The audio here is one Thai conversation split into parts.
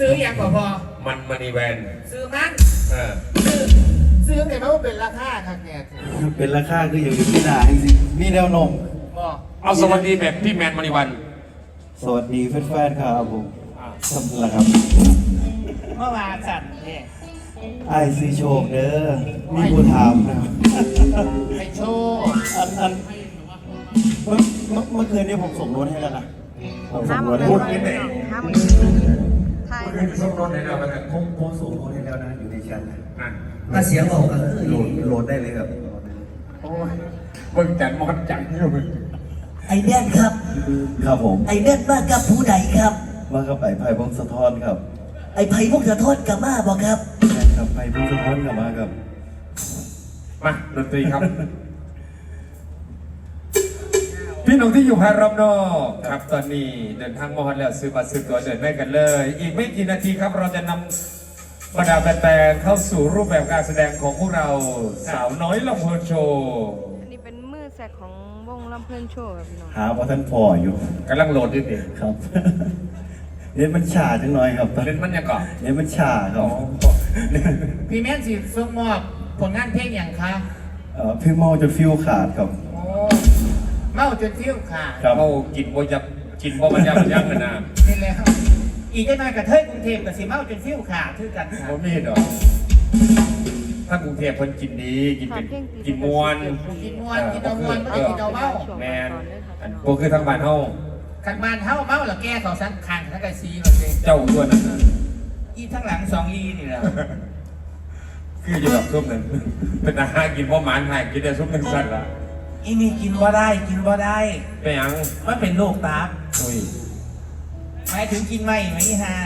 ซื้ออย่างกว่าพอ มันมณีแวนซื้อมันเออซื้อซื้อแต่ว่าเป็นราคาครับเนี่ยเป็นราคาคืออย่างที่ด่าจริงๆมีแนวโน้มบอกเอาสวัสดีแบบพี่แมนมณีวัน สวัสดีแฟนๆครับผมสำหรับครับเมื่อวานสั่นเนี่ยไอซีโชคเด้อมีผู้ถามนะครับไปโชว์อันอันเมื่อเมื่อเมื่อคืนนี้ผมส่งรถให้แล้วนะผมส่ห้างมรถให้พูแล้วดนิดหนึ่งห้าม ไทย ขึ้นส้มรถในเราแล้วกันผมผมส่งรถให้แล้วนะ อยู่ในแชทนะนั่นถ้าเสียงออกก็เออโหลดโหลดได้เลยครับ โอ้ยเบิ่งจัดมอดจังอยู่มึงไอแดนครับ ครับผม ไอแดนมากับผู้ใดครับ มากับไอ้ไผ่พงศธรครับ ไอไผ่พวกจะโทษกับมาบอกครับใช่ครับไผ่พงศธรกลับมาครับ มาดนตรีครับ พี่น้องที่อยู่ภายรอบนอกครับตอนนี้เดินทางมาฮอดแล้วซื้อบัตรซื้อตั๋วเดินได้กันเลย อีกไม่กี่นาทีครับเราจะนำบรรดาแฟนๆเข้าสู่รูปแบบการแสดงของพวกเราสาวน้อยลำเพลินโชว์อันนี้เป็นมือแสกของวงลำเพลินโชว์ครับพี่น้อง หาว่าท่านพออยู่กำลังโหลดอยู่ดิครับเดี๋ยวมันชาจังหน่อยครับเล่นมันยังก่อนเดี๋ยวมันชาครับพี่แม่นสิส่งมอบผลงานเพลงอย่างคะ เอ่อพี่เมาจนฟิวขาดครับโอ้ เมาจนฟิวขาดครับ เขากินบ่ยับกินบ่มันยับมันยับเลยนะนี่แหละครับอีกได้หน่อยกับเทยกรุงเทพกับสิเมาจนฟิวขาดคือกันค่ะบ่มีดอกถ้ากรุงเทพเพิ่นกินดีกินเป็นกินมวนกินมวนกินเอามวนไม่ได้กินเอาเมาแมนอันพวกคือทางบ้านเฮาขันบานเฮาเมาแล้วแก้เขาสันคางทั้งกระซีมาเลยเจ้าตัวนั้นน่ะอีทั้งหลังสองอีนี่แหละคืออยู่กับซุปนั้นเป็นอาหารกินบ่หมานหายกินแต่ซุปนึงสั่นละ อีนี่กินว่าได้กินว่าได้เป็นหยังมันเป็นโรคตาบอุ้ย หมายถึงกินไม่ไหมฮะ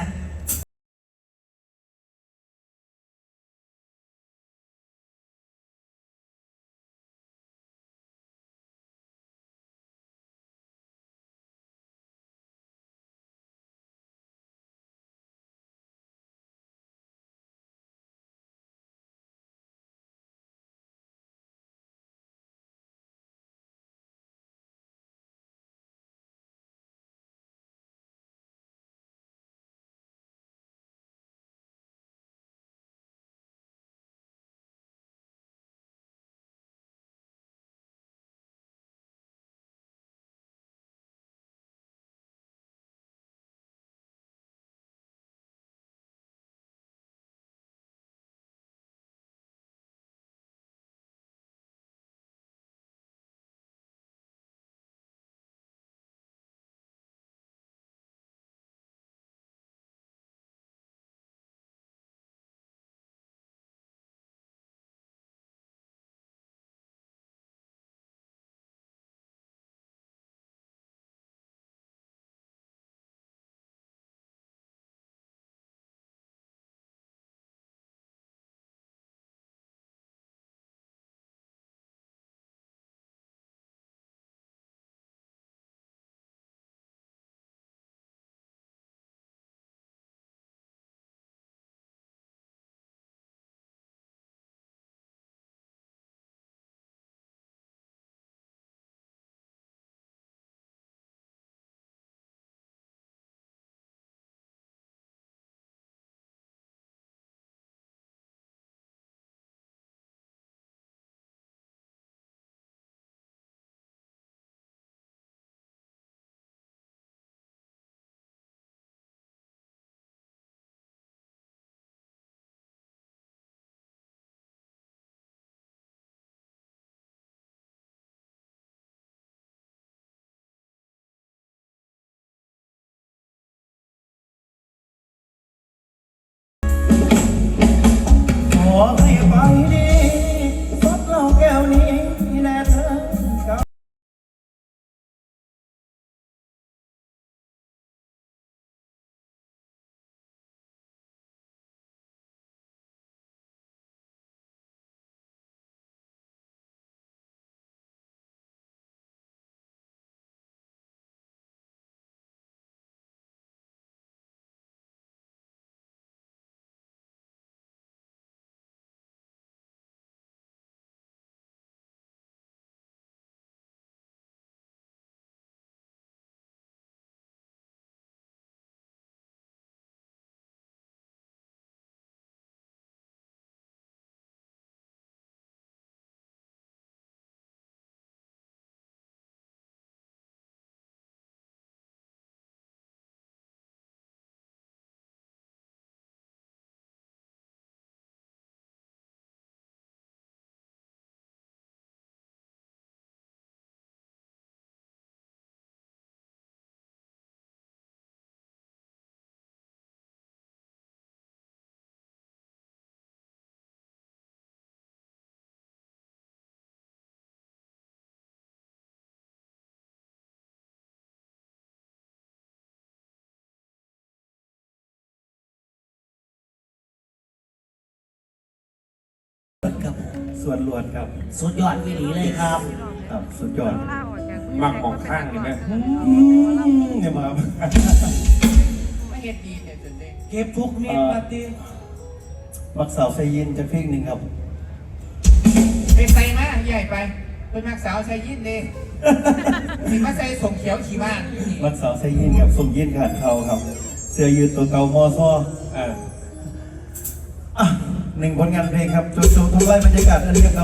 ครับส่วนรวดครับ สุดยอดวิลีเลยครับครับสุดยอดต้องลาออกจากมักมองข้างนี่ไหมอืมเนี่ยมาครับไม่เห็นดีเนี่ยจนได้เก็บทุกเม็ดมาตีมักสาวไซยินจะเพลงหนึ่งครับไปใส่มาใหญ่ไปเป็นมักสาวใส่ยินดีสิมาใส่ส่งเขียวขี่บ้านมักสาวไซยินครับส่งยินขาดเขาครับ เสื้อยืดตัวเก่ามอซ้อเอออะ หนึ่งผลงานเพลงครับจุดๆทำลายบรรยากาศอันนี้ครับ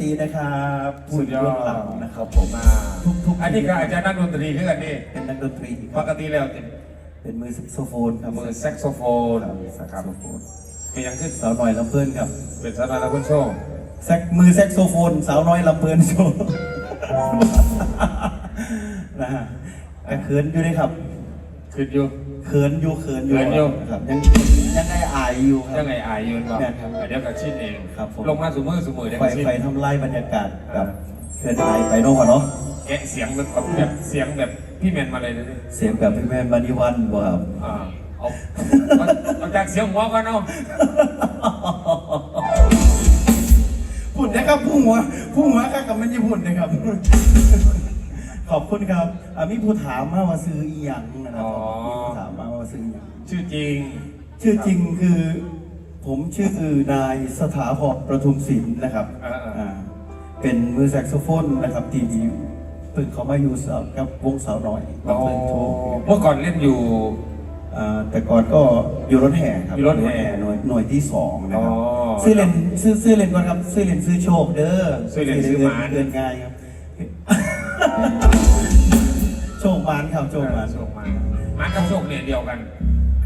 ตรีนะครับผู้เบื้องหลังนะครับผมมาทุกๆอันนี้ก็อาจจะนักดนตรีคือกันนี่เป็นนักดนตรีคปรับกติแล้วจะเป็นมือแซกโซโฟนครับมือแซกโซโฟนครับแซกครับโซโฟนเป็นยังขึ้นสาวน้อยลำเพลินครับเป็นสนานคุณโชว์แซกมือแซกโซโฟน สาวน้อยลำเพลินโชว์นะฮะแต่เขินอยู่เลยครับขึ้นอยู่ เขินอยู่เขินอยู่เขินอยู่ ครับยังยังไงอายอยู่ครับยังไงอายยืนบ่เนี่ยครับเดี๋ยวกับชิ้นเองครับผม ลงมาสู่มือสู่มือเดี๋ยวไฟกับชิ้นไฟทำลายบรรยากาศกับเขินอายไปโน่นวะเนาะแกะเสียงแบบแบบเสียงแบบพี่แมนมาเลยนะเสียงแบบพี่แมนบานิวันบ่ครับ อ่าเอาเอาเอาจากเสียงหัวก่อนเอาพุ่นนะครับผู้หัวผู้หัวครับกับมันญี่ปุ่นนะครับ ขอบคุณครับอะมีผู้ถามมาว่าซื้ออีหยังนะครับมีผู้ถามมาว่าซื้ออี หยังชื่อจริง ชื่อจริงคือ ผมชื่อนายสถาพรประทุมศิลป์นะครับอ่าๆ อ่าเป็นมือแซกโซโฟนนะครับที่ดีพึ่งเขามาอยู่สาวกับวงสาวน้อยอ๋อลำเพลินโชว์เมื่อก่อนเล่นอยู่ อ่าแต่ก่อนก็อยู่รถแห่ครับอยู่รถแห่หน่วยหน่วยที่สองนะครับอ๋อซื้อเลนซื้อซื้อเลนก่อนครับซื้อเลนซื้อโชคเด้อซื้อเลนซื้อหมาน เดินง่ายครับ โชคมานครับโชคมานโชคมา มากับโชคเนี่ยเดียวกัน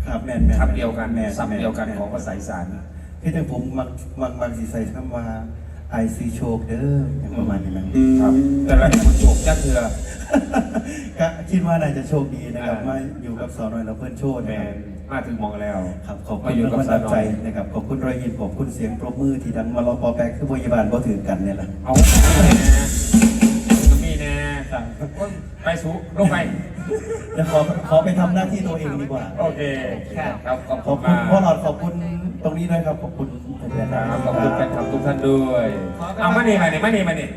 ครับแมนแมนคำเดียวกันแมนซ้ำเดียวกันแมของภาษาอีสานพี่แต่ผมมักมักมักสีใส่คำว่าไอซีโชคเด้ออย่างประมาณนี้นะครับแต่ละคนโชคจักเถื่อก็คิดว่าน่าจะโชคดีนะครับอ่ามมาอยู่กับสาวน้อยและเพื่อนโชคแมนะครับนมาถึงมองแล้วครับขอบคุมาณอยู่กับประสาทัวบน้ใจอยนะครับขอบคุณรอยยิ้มขอบคุณเสียงปรบมือที่ดังมารอปอแปกคือพยาบาลบ่ถือกันเนี่ยแหละเอาแน่มี จังไปสู้ลงไป เดี๋ยวขอขอไปทำหน้าที่ตัวเองดีกว่า โอเค ครับ ขอบขคุอบณคุณมากพ่อหลอดขอบคุณตรงนี้ด้วยครับ ขอบคุณแฟนๆครับขอบคุณแฟนคลับทุกท่านด้วย เอามานี่มานี่มานี่มานี่